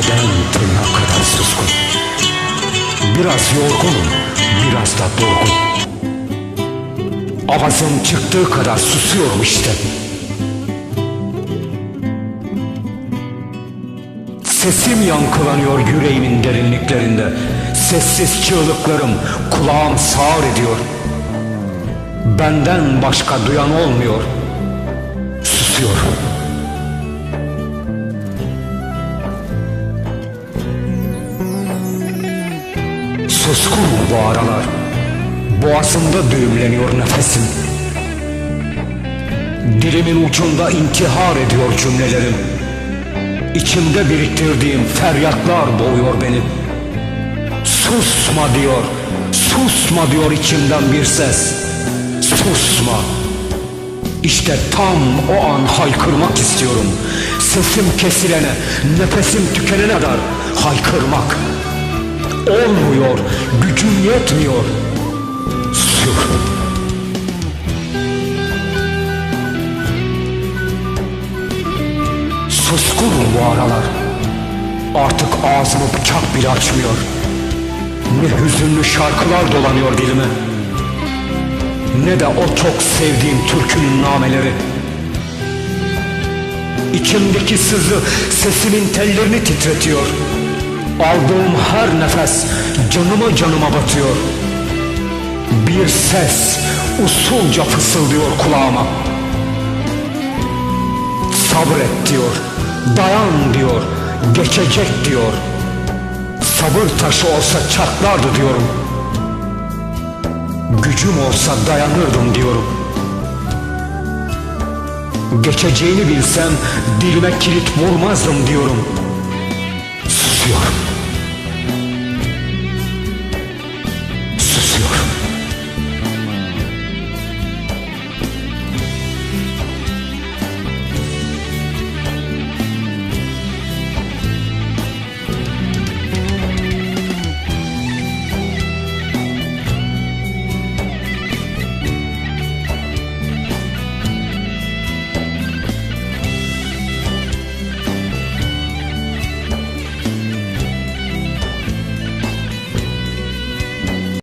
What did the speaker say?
Tırnağa kadar suskun. Biraz yorgunum, biraz da durgun. Avazım çıktığı kadar susuyorum işte. Sesim yankılanıyor yüreğimin derinliklerinde. Sessiz çığlıklarım kulağım sağır ediyor. Benden başka duyan olmuyor. Susuyorum. Suskunum bu aralar. Boğazımda düğümleniyor nefesim. Dilimin ucunda intihar ediyor cümlelerim. İçimde biriktirdiğim feryatlar boğuyor beni. Susma diyor, susma diyor içimden bir ses. Susma. İşte tam o an haykırmak istiyorum. Sesim kesilene, nefesim tükenene kadar haykırmak. Olmuyor, gücüm yetmiyor. Sus. Suskunum bu aralar. Artık ağzımı bıçak bile açmıyor. Ne hüzünlü şarkılar dolanıyor dilime. Ne de o çok sevdiğim türkünün nameleri. İçimdeki sızı sesimin tellerini titretiyor. Aldığım her nefes canıma canıma batıyor. Bir ses usulca fısıldıyor kulağıma. Sabret diyor, dayan diyor, geçecek diyor. Sabır taşı olsa çatlardı diyorum. Gücüm olsa dayanırdım diyorum. Geçeceğini bilsem dilime kilit vurmazdım diyorum. Susuyorum.